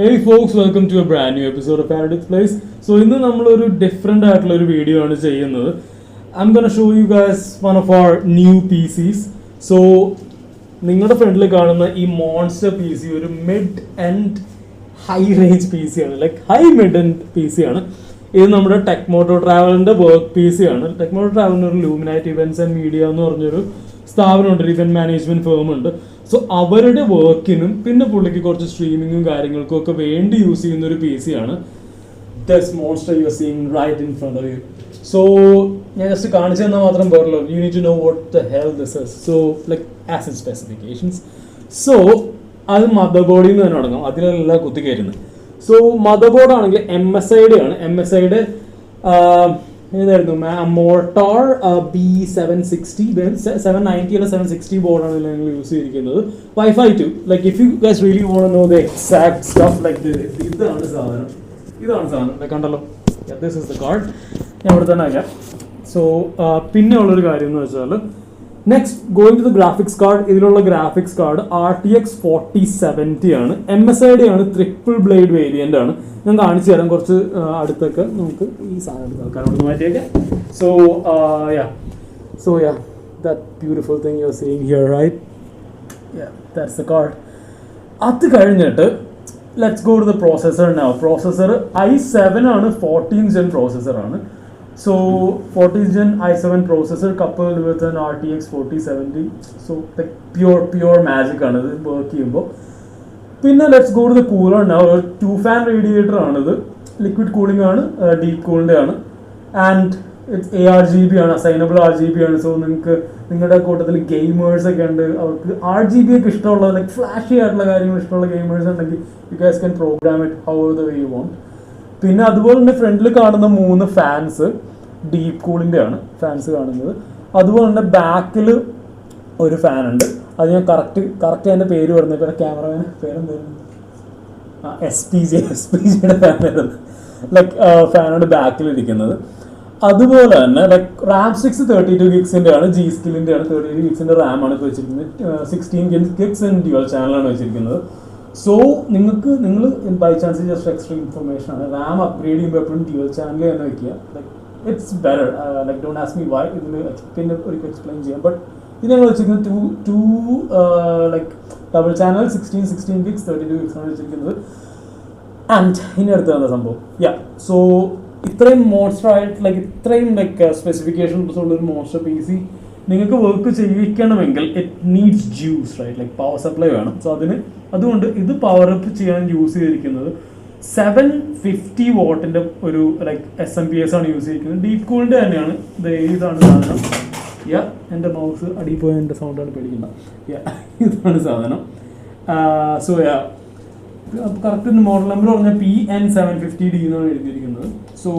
Hey folks welcome to a brand new episode of paradox place so ഇന്ന് നമ്മളൊരു different ആയിട്ടുള്ള ഒരു video ആണ് ചെയ്യുന്നത്. I'm show you guys one of our new P Cs so നിങ്ങളുടെ ഫ്രണ്ടിൽ കാണുന്ന ഈ മോൺസ്റ്റർ പി സി ഒരു mid and high range P C ആണ്. Like high mid end P C ആണ്. ഇത് നമ്മുടെ ടെക്മോട്ടോ ട്രാവലിന്റെ വർക്ക് പി സി ആണ്. ടെക്മോട്ടോ ട്രാവലിന്റെ ഒരു ലൂമിനൈറ്റ് ഇവന്റ്സ് ആൻഡ് മീഡിയ എന്ന് പറഞ്ഞൊരു സ്ഥാപനമുണ്ട് ഒരു ഇവന്റ് മാനേജ്മെന്റ് ഫേം ഉണ്ട്. സോ അവരുടെ വർക്കിനും പിന്നെ പുള്ളിക്ക് കുറച്ച് സ്ട്രീമിങ്ങും കാര്യങ്ങൾക്കും ഒക്കെ വേണ്ടി യൂസ് ചെയ്യുന്ന ഒരു പി സി ആണ് right in front of you so ഞാൻ ജസ്റ്റ് കാണിച്ചു തന്നാൽ മാത്രം പോരല്ലോ. You need to know what the hell this is so like as in specifications so അത് മദർ ബോർഡിൽ നിന്ന് തന്നെ തുടങ്ങാം. അതിലെല്ലാം കുത്തിക്കയറുന്നത് സോ മദർ ബോർഡ് ആണെങ്കിൽ എം എസ് ഐ ഐയുടെ ആണ്. എം എസ് ഐയുടെ ഏതായിരുന്നു motor B seven sixty seven ninety അല്ല സെവൻ സിക്സ്റ്റി ബോർഡാണ് ഞങ്ങൾ യൂസ് ചെയ്തിരിക്കുന്നത്. Wifi too like if you guys really want know the exact stuff like ഇതാണ് സാധനം. ഇതാണ് സാധനം. കണ്ടല്ലോ. ദിസ് ഇസ് ദ കാർഡ് ഞാൻ ഇവിടെ തന്നെ അയക്കാം സോ പിന്നെ ഉള്ളൊരു കാര്യം എന്ന് വെച്ചാൽ next going to the graphics card ഇതിലുള്ള graphics card R T X forty seventy ആണ്. എം എസ് ഐ ഡി ആണ് ട്രിപ്പിൾ ബ്ലേഡ് വേരിയന്റ് ആണ്. ഞാൻ കാണിച്ചു തരാം കുറച്ച് അടുത്തൊക്കെ. നമുക്ക് ഈ സാധനം അവിടെ മാറ്റിയേക്കാം. So yeah so yeah that beautiful thing you are seeing here right yeah that's a card അത് കഴിഞ്ഞിട്ട് let's go to the processor now processor I seven ആണ് ഫോർട്ടീൻ ജെൻ പ്രോസസ്സർ ആണ്. Seven processor coupled with an R T X forty seventy so like pure pure magic ആണ് ഇത് work ചെയ്യുമ്പോൾ പിന്നെ let's go to the cooler ഉണ്ടാവും ഒരു two fan radiator ആണിത് liquid cooling ആണ് ഡീപ് കൂളിന്റെ ആണ്. And it's a R G B ആണ് അസൈനബിൾ ആർ ജി ബി ആണ്. സോ നിങ്ങൾക്ക് നിങ്ങളുടെ കൂട്ടത്തിൽ ഗെയിമേഴ്സ് ഒക്കെ ഉണ്ട്. അവർക്ക് ആർ ജി ബി ഒക്കെ ഇഷ്ടമുള്ള ലൈക്ക് ഫ്ലാഷി ആയിട്ടുള്ള കാര്യങ്ങൾ ഇഷ്ടമുള്ള ഗെയിമേഴ്സ് ഉണ്ടെങ്കിൽ you guys can program it how the way you want പിന്നെ അതുപോലെ തന്നെ ഫ്രണ്ടിൽ കാണുന്ന മൂന്ന് ഫാൻസ് ഡീപ് കൂളിന്റെ ആണ് ഫാൻസ് കാണുന്നത്. അതുപോലെ തന്നെ ബാക്കിൽ ഒരു ഫാൻ ഉണ്ട്. അത് ഞാൻ കറക്റ്റ് കറക്റ്റ് അതിന്റെ പേര് പറഞ്ഞു പിന്നെ ക്യാമറമാൻ പേരെന്തായിരുന്നു? S P G S P ജിയുടെ ഫാനായിരുന്നു ലൈക്ക് ഫാനാണ് ബാക്കിലിരിക്കുന്നത് അതുപോലെ തന്നെ like RAM six thirty two ഗിക്സിന്റെ ആണ് ജി സ്കില്ലിന്റെ ആണ് തേർട്ടി ടു ഗിക്സിന്റെ റാം ആണ് വെച്ചിരിക്കുന്നത്. സിക്സ്റ്റീൻ ഗിക്സ് ഇൻ ഡ്യുവൽ ചാനലാണ് വെച്ചിരിക്കുന്നത്. സോ നിങ്ങൾക്ക് നിങ്ങൾ by chance just extra information ആണ്. റാം അപ്ഗ്രേഡ് ചെയ്യുമ്പോൾ എപ്പോഴും ഡ്യുവൽ ചാനൽ തന്നെ വെക്കുക. Like it's better like don't ask me why ഇതിൽ പിന്നെ ഒരിക്കൽ എക്സ്പ്ലെയിൻ ചെയ്യാം. ബട്ട് ഇത് ഞങ്ങൾ വെച്ചിരിക്കുന്നത് two two like double channel sixteen sixteen gigs thirty two gigs ആണ് വെച്ചിരിക്കുന്നത്. ആൻഡ് ഇനി അടുത്ത എന്താ സംഭവം. യാ സോ ഇത്രയും മോൺസ്റ്റർ ആയിട്ട് ലൈക്ക് ഇത്രയും ലൈക്ക് സ്പെസിഫിക്കേഷൻസ് ഉള്ള ഒരു മോൺസ്റ്റർ പി സി നിങ്ങൾക്ക് work ചെയ്യിക്കണമെങ്കിൽ it needs juice right like power supply വേണം. സോ അതിന് അതുകൊണ്ട് ഇത് പവർ അപ്പ് ചെയ്യാൻ യൂസ് ചെയ്തിരിക്കുന്നത് സെവൻ ഫിഫ്റ്റി വോട്ടിന്റെ ഒരു like S M P S ആണ് യൂസ് ചെയ്തിരിക്കുന്നത്. ഡീപ് കൂളിന്റെ തന്നെയാണ്. ഇത് ഇതാണ് സാധനം? യാ എന്റെ മൗസ് അടിയിൽ പോയ എന്റെ സൗണ്ടാണ് പേടിക്കുന്നത് യാ ഇതാണ് സാധനം. So yeah correct model number പറഞ്ഞാൽ P N seven fifty D എന്നാണ് എഴുതിയിരിക്കുന്നത്. So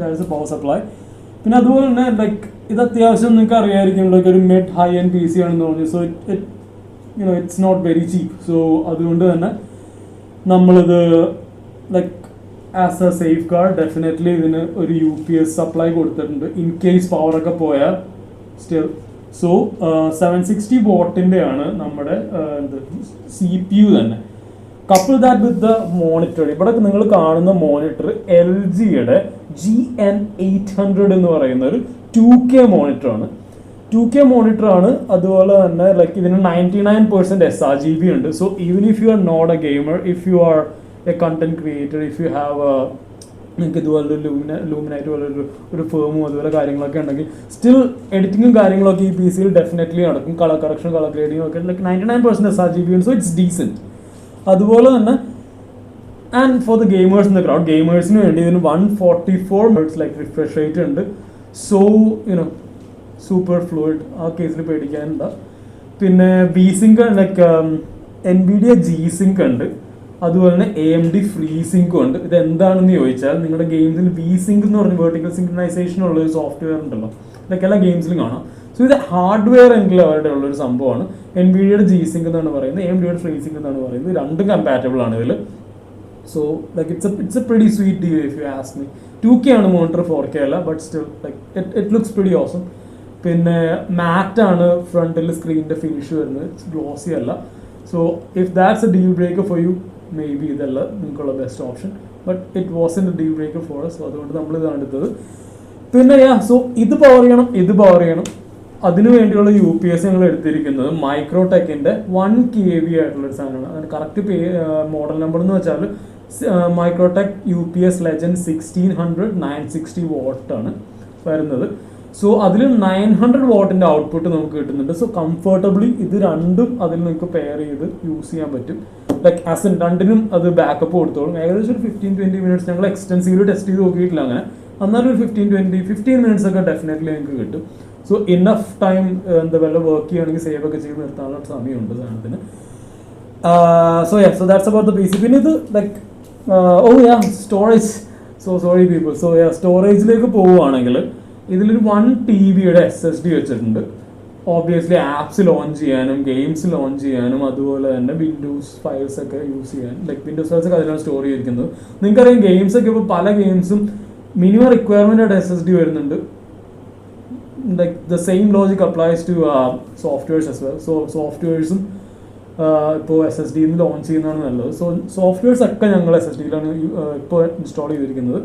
that's a power supply പിന്നെ അതുപോലെ തന്നെ ലൈക്ക് ഇത് അത്യാവശ്യം നിങ്ങൾക്ക് അറിയാമായിരിക്കും ലൈക്ക് ഒരു mid high end P C ആണെന്ന് പറഞ്ഞു. So it you know it's not very cheap so അതുകൊണ്ട് തന്നെ നമ്മളിത് like as a safeguard definitely ഇതിന് ഒരു യു പി എസ് സപ്ലൈ കൊടുത്തിട്ടുണ്ട്. ഇൻ കേസ് പവറൊക്കെ പോയാൽ സ്റ്റിൽ സോ സെവൻ സിക്സ്റ്റി വോട്ടിന്റെ ആണ് നമ്മുടെ uh, എന്ത് സി പി യു തന്നെ. Couple that with the monitor ഇവിടെ നിങ്ങൾ കാണുന്ന മോണിറ്റർ എൽ ജിയുടെ ജി എൻ എയ്റ്റ് ഹൺഡ്രഡ് എന്ന് പറയുന്ന ഒരു ടു കെ മോണിറ്റർ ആണ്. ടു കെ മോണിറ്റർ ആണ് അതുപോലെ തന്നെ ലൈക്ക് ഇതിന് ninety nine percent S R G B ഉണ്ട്. So even if you are not a gamer if you are a content creator if you have നിങ്ങൾക്ക് ഇതുപോലൊരു Lumina ലൂമിനായിട്ട് പോലെ ഒരു ഒരു ഫേമും അതുപോലെ കാര്യങ്ങളൊക്കെ ഉണ്ടെങ്കിൽ സ്റ്റിൽ എഡിറ്റിങ്ങും കാര്യങ്ങളൊക്കെ ഈ പി സിയിൽ ഡെഫിനറ്റ്ലി നടക്കും. കളർ കറക്ഷൻ കളർ ഗ്രേഡിങ്ങും ഒക്കെ like ninety nine percent S R G B ഉണ്ട്. സോ ഇറ്റ്സ് ഡീസെന്റ് അതുപോലെ തന്നെ and for the gamers in the crowd ഗെയിമേഴ്സിന് വേണ്ടി ഇതിന് one forty four minutes like refresh rate ഉണ്ട് so you know super fluid ആ കേസിൽ പേടിക്കാനുണ്ട് പിന്നെ V sync like N B D G sync ഉണ്ട്. അതുപോലെ തന്നെ എ എം ഡി ഫ്രീ സിങ്കും ഉണ്ട്. ഇത് എന്താണെന്ന് ചോദിച്ചാൽ നിങ്ങളുടെ ഗെയിംസിൽ വി സിങ്ക് എന്ന് പറഞ്ഞ വെർട്ടിക്കൽ സിങ്ക്രനൈസേഷൻ ഉള്ള ഒരു സോഫ്റ്റ്വെയർ ഉണ്ടല്ലോ. ഇതൊക്കെ എല്ലാ ഗെയിംസിലും കാണാം. സോ ഇത് ഹാർഡ്വെയർ എങ്കിൽ അവരുടെ ഉള്ളൊരു സംഭവമാണ്. എൻ ബി ഡിയുടെ ജി സിങ്ക് എന്നാണ് പറയുന്നത് എം ഡിയുടെ ഫ്രീ സിങ്ക് എന്നാണ് പറയുന്നത്. രണ്ടും കമ്പാറ്റബിൾ ആണ് ഇതിൽ so like it's it's a pretty sweet deal if you ask me two K ആണ് മോണിറ്റർ ഫോർ കെ അല്ല but still like it it looks pretty awesome പിന്നെ മാറ്റ് ആണ് ഫ്രണ്ടിൽ സ്ക്രീനിന്റെ ഫിനിഷ് വരുന്നത്. ഗ്ലോസി അല്ല. So if that's a deal breaker for you may be ഇതല്ല നിങ്ങൾക്കുള്ള best option but it was in a deal breaker for so അതുകൊണ്ട് നമ്മൾ ഇതാണ് എടുത്തത്. പിന്നെ യാ സോ ഇത് പവർ ചെയ്യണം ഇത് പവർ ചെയ്യണം. അതിനു വേണ്ടിയുള്ള യു പി എസ് ഞങ്ങൾ എടുത്തിരിക്കുന്നത് മൈക്രോടെക്കിന്റെ വൺ കെ വി ആയിട്ടുള്ള ഒരു സാധനമാണ്. അതിന് കറക്റ്റ് പേ മോഡൽ നമ്പർ എന്ന് വെച്ചാൽ Microtek U P S legend sixteen hundred nine sixty വോട്ടാണ് വരുന്നത്. സോ അതിൽ നയൻ ഹൺഡ്രഡ് വോട്ടിന്റെ ഔട്ട്പുട്ട് നമുക്ക് കിട്ടുന്നുണ്ട്. സോ കംഫർട്ടബിളി ഇത് രണ്ടും അതിൽ നിങ്ങൾക്ക് പെയർ ചെയ്ത് യൂസ് ചെയ്യാൻ പറ്റും. ലൈക്ക് ആസ് ഇൻ രണ്ടിനും അത് ബാക്കപ്പ് കൊടുത്തോളും. ഏകദേശം ഒരു ഫിഫ്റ്റീൻ ട്വന്റി മിനിറ്റ്സ് ഞങ്ങൾ എക്സ്റ്റൻസീവ് ടെസ്റ്റ് ചെയ്ത് നോക്കിയിട്ടില്ല അങ്ങനെ. എന്നാലും ഒരു ഫിഫ്റ്റീൻ ട്വന്റി ഫിഫ്റ്റീൻ മിനിറ്റ്സ് ഒക്കെ ഡെഫിനറ്റ്ലി നിങ്ങൾക്ക് കിട്ടും. സോ ഇന്നഫ് ടൈം എന്താ വല്ല വർക്ക് ചെയ്യുകയാണെങ്കിൽ സേവ് ഒക്കെ ചെയ്ത് നിർത്താനുള്ള സമയമുണ്ട് സാധനത്തിന്. So yes so that's about the basic പിന്നെ ഇത് like oh yeah storage so sorry people so yeah സ്റ്റോറേജിലേക്ക് പോവുകയാണെങ്കിൽ ഇതിലൊരു വൺ ടി ബിയുടെ എസ് എസ് ഡി വെച്ചിട്ടുണ്ട്. ഓബിയസ്ലി ആപ്സ് ലോഞ്ച് ചെയ്യാനും ഗെയിംസ് ലോഞ്ച് ചെയ്യാനും അതുപോലെ തന്നെ വിൻഡോസ് ഫയൽസ് ഒക്കെ യൂസ് ചെയ്യാൻ ലൈക് വിൻഡോസ് ഫയൽസ് ഒക്കെ അതിലാണ് സ്റ്റോർ ചെയ്തിരിക്കുന്നത്. നിങ്ങൾക്കറിയാം ഗെയിംസ് ഒക്കെ ഇപ്പോൾ പല ഗെയിംസും മിനിമം റിക്വയർമെന്റ് ആയിട്ട് എസ് എസ് ഡി വരുന്നുണ്ട്. Like the same logic applies to softwares as well so സോഫ്റ്റ്വെയർസും ഇപ്പോൾ എസ് എസ് ഡിയിൽ ലോഞ്ച് ചെയ്യുന്നതാണ് നല്ലത്. സോ സോഫ്റ്റ്വെയർസ് ഒക്കെ ഞങ്ങൾ എസ് എസ് ഡിയിലാണ് ഇപ്പോൾ ഇൻസ്റ്റാൾ ചെയ്തിരിക്കുന്നത്.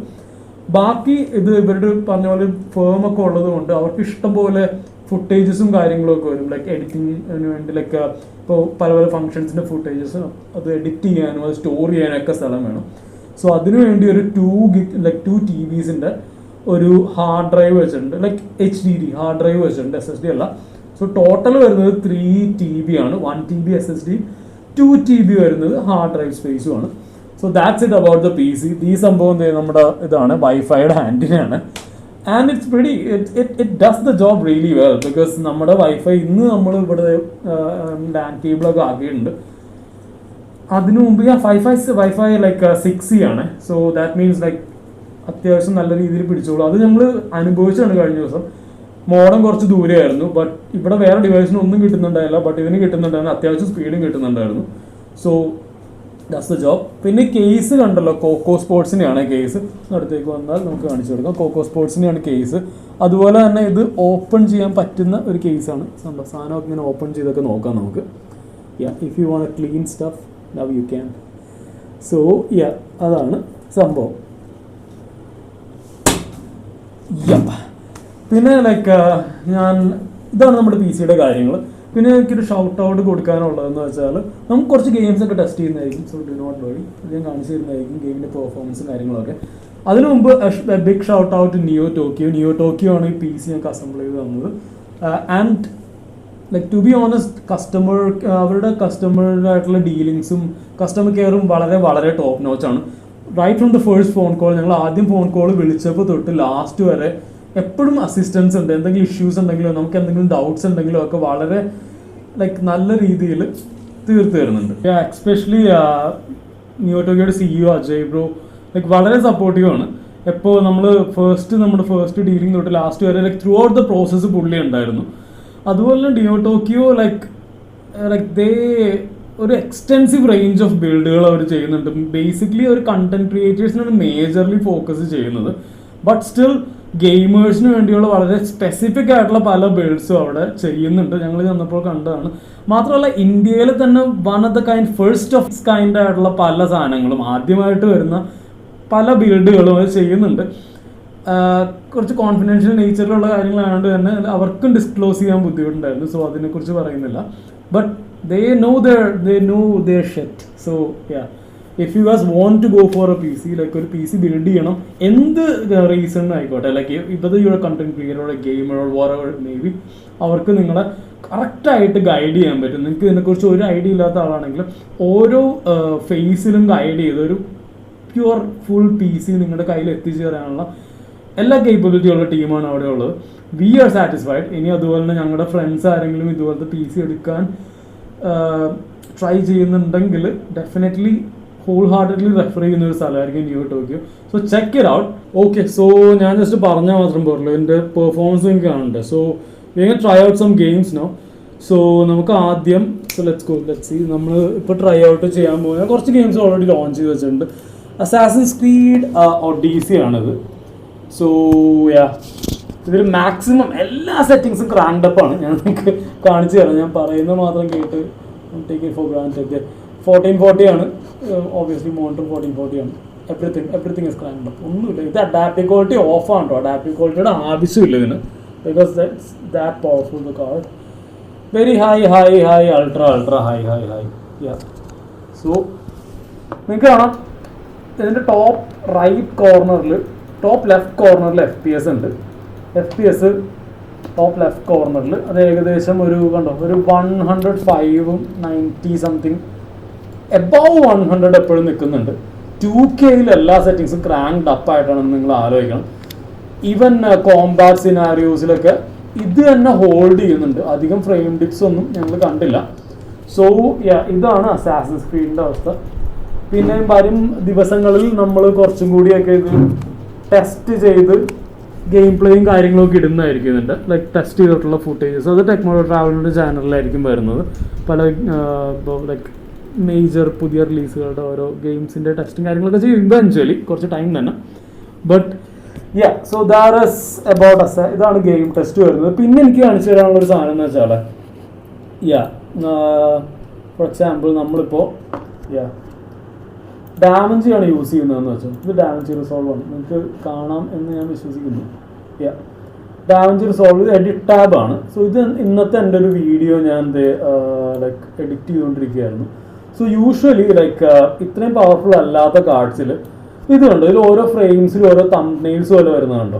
ബാക്കി ഇത് ഇവരുടെ പറഞ്ഞ പോലെ ഫേം ഒക്കെ ഉള്ളത് കൊണ്ട് അവർക്ക് ഇഷ്ടം പോലെ ഫുട്ടേജസും കാര്യങ്ങളൊക്കെ വരും. ലൈക്ക് എഡിറ്റിങ്ങിന് വേണ്ടി ലൈക്ക് ഇപ്പോൾ പല പല ഫങ്ഷൻസിന്റെ ഫുട്ടേജസ് അത് എഡിറ്റ് ചെയ്യാനും അത് സ്റ്റോർ ചെയ്യാനും ഒക്കെ സ്ഥലം വേണം. സോ അതിനു വേണ്ടി ഒരു ടു ഗി ലൈക്ക് ടു ടി വിസിന്റെ ഒരു ഹാർഡ് ഡ്രൈവ് വെച്ചിട്ടുണ്ട്. Like H D D hard drive വെച്ചിട്ടുണ്ട് എസ് എസ് ഡി അല്ല. സോ ടോട്ടൽ വരുന്നത് ത്രീ ടി ബി ആണ്. One T B S S D two T B വരുന്നത് ഹാർഡ് ഡ്രൈവ് സ്പേസും ആണ്. So that's it about the P C ഈ സംഭവം നമ്മുടെ ഇതാണ്. വൈഫൈയുടെ ഹാൻഡിനാണ് and it's very it it does the job really well because നമ്മുടെ വൈഫൈ ഇന്ന് നമ്മൾ ഇവിടെ ലാൻഡ് കേബിളൊക്കെ ആക്കിയിട്ടുണ്ട്. അതിനു മുമ്പ് ഞാൻ five wifi like six C ആണ്. സോ ദാറ്റ് മീൻസ് ലൈക്ക് അത്യാവശ്യം നല്ല രീതിയിൽ പിടിച്ചോളൂ. അത് നമ്മൾ അനുഭവിച്ചാണ് കഴിഞ്ഞ ദിവസം. മോഡം കുറച്ച് ദൂരെയായിരുന്നു ബട്ട് ഇവിടെ വേറെ ഡിവൈസിന് ഒന്നും കിട്ടുന്നുണ്ടായില്ല ബട്ട് ഇതിന് കിട്ടുന്നുണ്ടായിരുന്നു അത്യാവശ്യം സ്പീഡും കിട്ടുന്നുണ്ടായിരുന്നു. സോ ദാറ്റ്സ് ദ ജോബ് പിന്നെ കേസ് കണ്ടല്ലോ കോക്കോ സ്പോർട്സിനെയാണ് കേസ് അടുത്തേക്ക് വന്നാൽ നമുക്ക് കാണിച്ചു കൊടുക്കാം. കോക്കോ സ്പോർട്സിനെയാണ് കേസ് അതുപോലെ തന്നെ ഇത് ഓപ്പൺ ചെയ്യാൻ പറ്റുന്ന ഒരു കേസാണ് സംഭവം സാധനമൊക്കെ ഇങ്ങനെ ഓപ്പൺ ചെയ്തൊക്കെ നോക്കാം നമുക്ക്. Yeah if you want clean stuff love you can so yeah അതാണ് സംഭവം. Yup. പിന്നെ ലൈക്ക് ഞാൻ ഇതാണ് നമ്മുടെ പി സിയുടെ കാര്യങ്ങൾ. പിന്നെ എനിക്കൊരു ഷൗട്ട് ഔട്ട് കൊടുക്കാനുള്ളതെന്ന് വെച്ചാൽ നമുക്ക് കുറച്ച് ഗെയിംസ് ഒക്കെ ടെസ്റ്റ് ചെയ്യുന്നതായിരിക്കും. സോ ഡു നോട്ട് വഴി ഞാൻ കാണിച്ചു തരുന്നതായിരിക്കും ഗെയിമിന്റെ പെർഫോമൻസും കാര്യങ്ങളൊക്കെ. അതിനു മുമ്പ് big shout out Neo Tokyo Neo Tokyo ആണ് ഈ പി സി ഞങ്ങൾക്ക് അസംബിൾ ചെയ്ത് തന്നത്. And like to be honest customer അവരുടെ കസ്റ്റമറുടെ ആയിട്ടുള്ള ഡീലിങ്സും കസ്റ്റമർ കെയറും വളരെ വളരെ top നോച്ചാണ് right from the first phone call ഞങ്ങൾ ആദ്യം ഫോൺ കോൾ വിളിച്ചപ്പോൾ തൊട്ട് ലാസ്റ്റ് വരെ എപ്പോഴും അസിസ്റ്റൻസ് ഉണ്ട്. എന്തെങ്കിലും ഇഷ്യൂസ് ഉണ്ടെങ്കിലോ നമുക്ക് എന്തെങ്കിലും ഡൗട്ട്സ് ഉണ്ടെങ്കിലോ ഒക്കെ വളരെ ലൈക്ക് നല്ല രീതിയിൽ തീർത്തു തരുന്നുണ്ട്. എക്സ്പെഷ്യലി ന്യൂട്ടോക്കിയുടെ സിഇഒ അജയ് ബ്രോ ലൈക്ക് വളരെ സപ്പോർട്ടീവ് ആണ്. എപ്പോൾ നമ്മൾ ഫസ്റ്റ് നമ്മുടെ ഫസ്റ്റ് ഡീലിംഗ് തൊട്ട് ലാസ്റ്റ് വരെ like throughout the process പുള്ളി ഉണ്ടായിരുന്നു. അതുപോലെ തന്നെ Neo Tokyo like like they ഒരു എക്സ്റ്റെൻസീവ് റേഞ്ച് ഓഫ് ബിൽഡുകൾ അവർ ചെയ്യുന്നുണ്ട്. ബേസിക്കലി ഒരു കണ്ടന്റ് ക്രിയേറ്റേഴ്സിനാണ് മേജർലി ഫോക്കസ് ചെയ്യുന്നത്. ബട്ട് സ്റ്റിൽ ഗെയിമേഴ്സിന് വേണ്ടിയുള്ള വളരെ സ്പെസിഫിക് ആയിട്ടുള്ള പല ബിൽഡ്സും അവിടെ ചെയ്യുന്നുണ്ട്. ഞങ്ങൾ ചെന്നപ്പോൾ കണ്ടതാണ്. മാത്രമല്ല ഇന്ത്യയിൽ തന്നെ one of the kind first of kind ആയിട്ടുള്ള പല സാധനങ്ങളും ആദ്യമായിട്ട് വരുന്ന പല ബിൽഡുകളും അവർ ചെയ്യുന്നുണ്ട്. കുറച്ച് കോൺഫിഡൻഷ്യൽ നേച്ചറിലുള്ള കാര്യങ്ങളായതുകൊണ്ട് തന്നെ അവർക്കും ഡിസ്ക്ലോസ് ചെയ്യാൻ ബുദ്ധിമുട്ടുണ്ടായിരുന്നു. സോ അതിനെക്കുറിച്ച് പറയുന്നില്ല. But they know they know they shit so ya if you has want to go for a P C like ഒരു പി സി ബിൽഡ് ചെയ്യണം എന്ത് റീസൺ ആയിക്കോട്ടെ ലൈക്ക് ഇപ്പോൾ your content creator gamer or may be അവർക്ക് നിങ്ങളെ കറക്റ്റായിട്ട് guide ചെയ്യാൻ പറ്റും. നിങ്ങൾക്ക് ഇതിനെക്കുറിച്ച് ഒരു ഐഡിയ ഇല്ലാത്ത ആളാണെങ്കിലും ഓരോ ഫേസിലും ഗൈഡ് ചെയ്ത് ഒരു പ്യുവർ ഫുൾ പി സി നിങ്ങളുടെ കയ്യിൽ എത്തിച്ചേരാനുള്ള എല്ലാ കേപ്പബിലിറ്റി ഉള്ള ടീമാണ് അവിടെ ഉള്ളത്. വി ആർ സാറ്റിസ്ഫൈഡ് ഇനി അതുപോലെ തന്നെ ഞങ്ങളുടെ ഫ്രണ്ട്സ് ആരെങ്കിലും ഇതുപോലത്തെ പി സി എടുക്കാൻ ട്രൈ ചെയ്യുന്നുണ്ടെങ്കിൽ ഡെഫിനറ്റ്ലി ഹോൾ ഹാർട്ടഡ്ലി റെഫർ ചെയ്യുന്ന ഒരു സ്ഥലമായിരിക്കും New Tokyo so check it out okay so ഞാൻ ജസ്റ്റ് പറഞ്ഞാൽ മാത്രം പോരല്ലോ എന്റെ പെർഫോമൻസ് എനിക്ക് കാണണ്ടേ? So we try out some games no so നമുക്ക് ആദ്യം so let's go let's see നമ്മൾ ഇപ്പോൾ ട്രൈ ഔട്ട് ചെയ്യാൻ പോകുന്ന കുറച്ച് ഗെയിംസ് ഓൾറെഡി ലോഞ്ച് ചെയ്ത് വെച്ചിട്ടുണ്ട്. അസാസിൻ സ്പീഡ് ഒഡീസി ആണിത്. സോ യാ ഇതിൽ മാക്സിമം എല്ലാ സെറ്റിങ്സും ക്രാൻഡപ്പ് ആണ്. ഞാൻ നിങ്ങൾക്ക് കാണിച്ചു തരാം. ഞാൻ പറയുന്നത് മാത്രം കേട്ട് take four grand fourteen forty ആണ്. ഓബിയസ്ലി മോണിറ്റർ ബോഡി ആണ് എവറിത്തിങ് എവറിത്തിങ് ഇസ് അപ്പ് ഒന്നുമില്ല. ഇത് അഡാപ്റ്റീവ് ക്വാളിറ്റി ഓഫ് ആണ് കേട്ടോ അഡാപ്റ്റീവ് ക്വാളിറ്റിയുടെ ആവശ്യമില്ല ഇതിന്. Because that's that powerful the car very high high high ultra ultra high high high ya so നിങ്ങൾക്ക് കാണാം. ഇതിന്റെ ടോപ്പ് റൈറ്റ് കോർണറിൽ ടോപ്പ് ലെഫ്റ്റ് കോർണറിൽ എഫ് പി എസ് ഉണ്ട്. F P S top left കോർണറിൽ അത് ഏകദേശം ഒരു കണ്ടോ? ഒരു വൺ ഹൺഡ്രഡ് ഫൈവും ninety something above one hundred എപ്പോഴും നിൽക്കുന്നുണ്ട്. ടു കെയിൽ എല്ലാ സെറ്റിങ്സും ക്രാങ്ക്ഡ് അപ്പ് ആയിട്ടാണെന്ന് നിങ്ങൾ ആലോചിക്കണം. ഈവൻ കോംബാറ്റ് സിനാരിയോസിലൊക്കെ ഇത് തന്നെ ഹോൾഡ് ചെയ്യുന്നുണ്ട്. അധികം ഫ്രെയിം ഡിപ്സ് ഒന്നും ഞങ്ങൾ കണ്ടില്ല. സോ ഇതാണ് അസാസിൻ സ്ക്രീനിന്റെ അവസ്ഥ. പിന്നെ വരും ദിവസങ്ങളിൽ നമ്മൾ കുറച്ചും കൂടിയൊക്കെ ഇത് ടെസ്റ്റ് ചെയ്ത് ഗെയിം പ്ലേയും കാര്യങ്ങളൊക്കെ ഇടുന്നതായിരിക്കും ഇതിന്റെ. ലൈക്ക് ടെസ്റ്റ് ചെയ്തിട്ടുള്ള ഫുട്ടേജസ് അത് ടെക്നോളജി ട്രാവലിന്റെ ചാനലിലായിരിക്കും വരുന്നത്. പല ലൈക്ക് മേജർ പുതിയ റിലീസുകളുടെ ഓരോ ഗെയിംസിന്റെ ടെസ്റ്റും കാര്യങ്ങളൊക്കെ ചെയ്യും. ആക്ച്വലി കുറച്ച് ടൈം തന്നെ. But ya so there is about us ഇതാണ് ഗെയിം ടെസ്റ്റ് വരുന്നത്. പിന്നെ എനിക്ക് കാണിച്ചു തരാനുള്ള ഒരു സാധനം എന്ന് വെച്ചാൽ യാ ഫോർ എക്സാമ്പിൾ നമ്മളിപ്പോൾ യാ ഡാമഞ്ചിയാണ് യൂസ് ചെയ്യുന്നതെന്ന് വെച്ചാൽ ഇത് ഡാമഞ്ചി റിസോൾവ് ആണ്. നിങ്ങൾക്ക് കാണാം എന്ന് ഞാൻ വിശ്വസിക്കുന്നു. യാ ഡാമഞ്ചി റിസോൾവ് ഇത് എഡിറ്റ് ടാബ് ആണ്. സോ ഇത് ഇന്നത്തെ എന്റെ ഒരു വീഡിയോ ഞാൻ ലൈക്ക് എഡിറ്റ് ചെയ്തുകൊണ്ടിരിക്കുകയായിരുന്നു. സോ യൂഷ്വലി ലൈക്ക് ഇത്രയും പവർഫുൾ അല്ലാത്ത കാർഡ്സിൽ ഇത് കണ്ടോ ഇതിൽ ഓരോ ഫ്രെയിംസിലും ഓരോ തംനെയിൽസ് പോലെ വരുന്നുണ്ടോ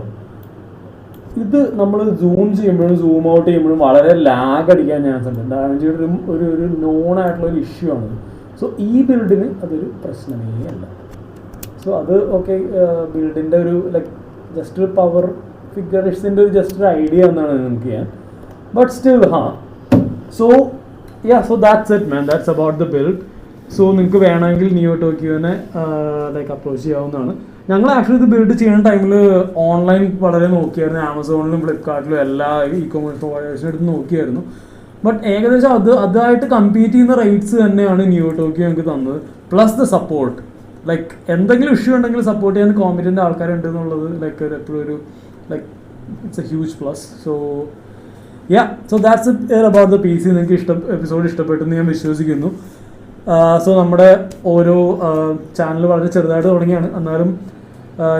ഇത് നമ്മൾ സൂം ചെയ്യുമ്പോഴും സൂം ഔട്ട് ചെയ്യുമ്പോഴും വളരെ ലാഗ് അടിക്കാൻ ചാൻസ് ഉണ്ട്. ഡാമേജിയുടെ ഒരു ഒരു നോൺ ആയിട്ടുള്ള ഒരു ഇഷ്യൂ ആണ്. സോ ഈ ബിൽഡിന് അതൊരു പ്രശ്നമേ അല്ല. സോ അത് ഓക്കെ ബിൽഡിന്റെ ഒരു ലൈക്ക് ജസ്റ്റ് ഒരു പവർ ഫിഗറിഷ്സിന്റെ ഒരു ജസ്റ്റ് ഒരു ഐഡിയ എന്നാണ് നമുക്ക് ചെയ്യാൻ. But still ah. So ya so that's it man that's about the build so നിങ്ങൾക്ക് വേണമെങ്കിൽ നിയോ ടോക്കിയോനെ ലൈക്ക് അപ്രോച്ച് ചെയ്യാവുന്നതാണ്. ഞങ്ങൾ ആക്ച്വലി ഇത് ബിൽഡ് ചെയ്യുന്ന ടൈമിൽ ഓൺലൈൻ വളരെ നോക്കിയായിരുന്നു. ആമസോണിലും ഫ്ലിപ്കാർട്ടിലും എല്ലാ ഇ കൊമേഴ്സ് പ്രൊവൈഡേഴ്സിനും എടുത്ത് നോക്കിയായിരുന്നു. ബട്ട് ഏകദേശം അത് അതായിട്ട് കമ്പീറ്റ് ചെയ്യുന്ന റേറ്റ്സ് തന്നെയാണ് ന്യൂ ടോക്കിയോ ഞങ്ങൾക്ക് തന്നത്. പ്ലസ് ദ സപ്പോർട്ട് ലൈക്ക് എന്തെങ്കിലും ഇഷ്യൂ ഉണ്ടെങ്കിൽ സപ്പോർട്ട് ചെയ്യാൻ കോമ്പറ്റന്റ് ആൾക്കാരുണ്ട് എന്നുള്ളത് ലൈക്ക് എപ്പോഴും ഒരു like it's a huge plus so ya so that's it about the P C നിങ്ങൾക്ക് ഇഷ്ടം എപ്പിസോഡ് ഇഷ്ടപ്പെട്ടെന്ന് ഞാൻ വിശ്വസിക്കുന്നു. സോ നമ്മുടെ ഓരോ ചാനൽ വളരെ ചെറുതായിട്ട് തുടങ്ങിയാണ്. എന്നാലും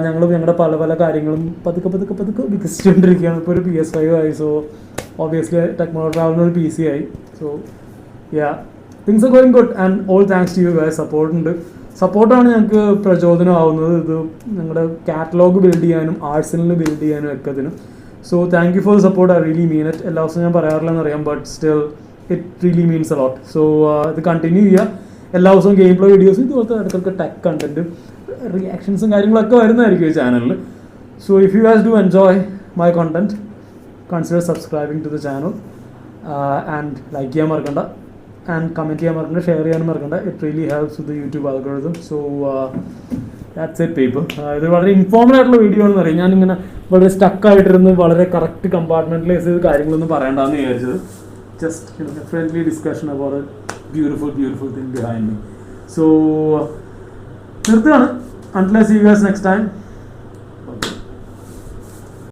ഞങ്ങളും ഞങ്ങളുടെ പല പല കാര്യങ്ങളും പതുക്കെ പതുക്കെ പതുക്കെ വികസിച്ചുകൊണ്ടിരിക്കുകയാണ്. ഇപ്പോൾ ഒരു പി എസ് ഫൈവ് ആയി സോ ഓബിയസ്ലി ടെക്നോളജി ട്രാവലിന് ഒരു പി സി ആയി. So ya things are going good and all thanks to you guys support ഉണ്ട്. സപ്പോർട്ടാണ് ഞങ്ങൾക്ക് പ്രചോദനമാവുന്നത്. ഇത് ഞങ്ങളുടെ കാറ്റലോഗ് ബിൽഡ് ചെയ്യാനും ആർട്സിനിൽ ബിൽഡ് ചെയ്യാനും ഒക്കെ ഇതിനും so thank you for the support I really mean it എല്ലാ ദിവസവും ഞാൻ പറയാറില്ലെന്ന് അറിയാം but still it really means a lot so ഇത് കണ്ടിന്യൂ ചെയ്യുക. എല്ലാ ദിവസവും ഗെയിം പ്ലേ വീഡിയോസ് ഇതുപോലത്തെ ഇടയ്ക്കൊക്കെ ടെക് കണ്ടന്റ് റിയാക്ഷൻസും കാര്യങ്ങളൊക്കെ വരുന്നതായിരിക്കും ഈ ചാനലിൽ so if you has do enjoy my content consider subscribing to the channel and like ചെയ്യാൻ മറക്കണ്ട. ആൻഡ് കമന്റ് ചെയ്യാൻ മറക്കണ്ട. ഷെയർ ചെയ്യാനും മറക്കണ്ട. It really helps with YouTube algorithm so that's it people ഇത് വളരെ ഇൻഫോർമൽ ആയിട്ടുള്ള വീഡിയോ ആണെന്ന് അറിയാം. ഞാനിങ്ങനെ വളരെ സ്റ്റക്ക് ആയിട്ടിരുന്ന് വളരെ കറക്റ്റ് കമ്പാർട്ട്മെന്റലൈസ് ചെയ്ത് കാര്യങ്ങളൊന്നും പറയണ്ടെന്ന് വിചാരിച്ചത്. Just friendly discussion about beautiful beautiful thing behind me so നിർത്തുകയാണ്. Unless you guys next time